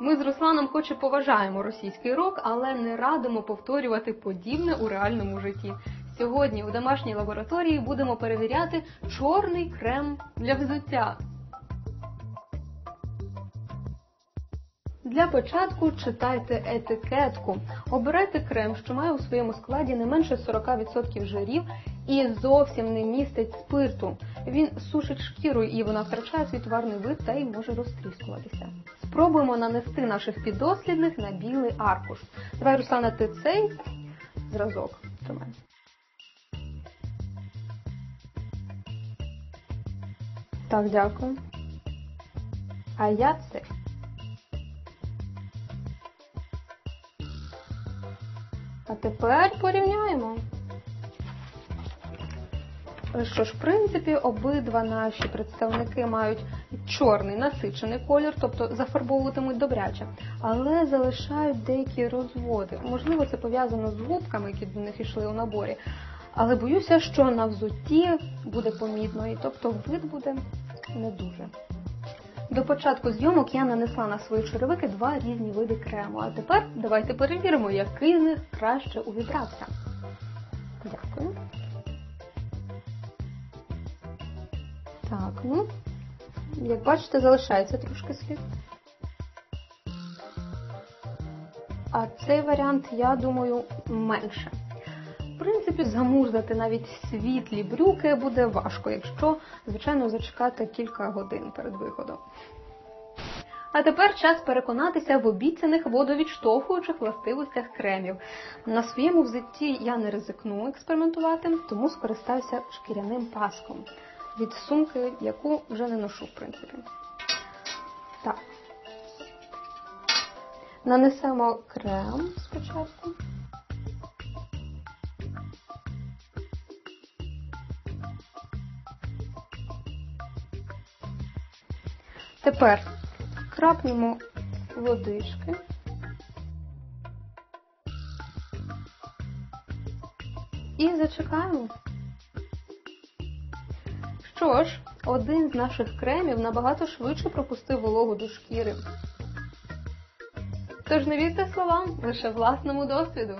Ми з Русланом хоч і поважаємо російський рок, але не радимо повторювати подібне у реальному житті. Сьогодні у домашній лабораторії будемо перевіряти чорний крем для взуття. Для початку читайте етикетку. Обирайте крем, що має у своєму складі не менше 40% жирів і зовсім не містить спирту. Він сушить шкіру і вона втрачає свій тварний вид та й може розтріскуватися. Спробуємо нанести наших підослідних на білий аркуш. Давай, Руслана, ти цей зразок тримай. Так, дякую. А я цей. А тепер порівняємо. Що ж, в принципі, обидва наші представники мають чорний насичений колір, тобто зафарбовуватимуть добряче, але залишають деякі розводи. Можливо, це пов'язано з губками, які до них йшли у наборі. Але боюся, що на взутті буде помітно, і тобто вид буде не дуже. До початку зйомок я нанесла на свої черевики два різні види крему. А тепер давайте перевіримо, який з них краще увібрався. Дякую. Так, ну, як бачите, залишається трошки слід. А цей варіант, я думаю, менше. В принципі, замурзати навіть світлі брюки буде важко, якщо, звичайно, зачекати кілька годин перед виходом. А тепер час переконатися в обіцяних водовідштовхуючих властивостях кремів. На своєму взутті я не ризикну експериментувати, тому скористаюся шкіряним паском від сумки, яку вже не ношу, в принципі. Так. Нанесемо крем спочатку. Тепер крапнемо водички. І зачекаємо. Що ж, один з наших кремів набагато швидше пропустив вологу до шкіри. Тож не вірте словам, лише власному досвіду.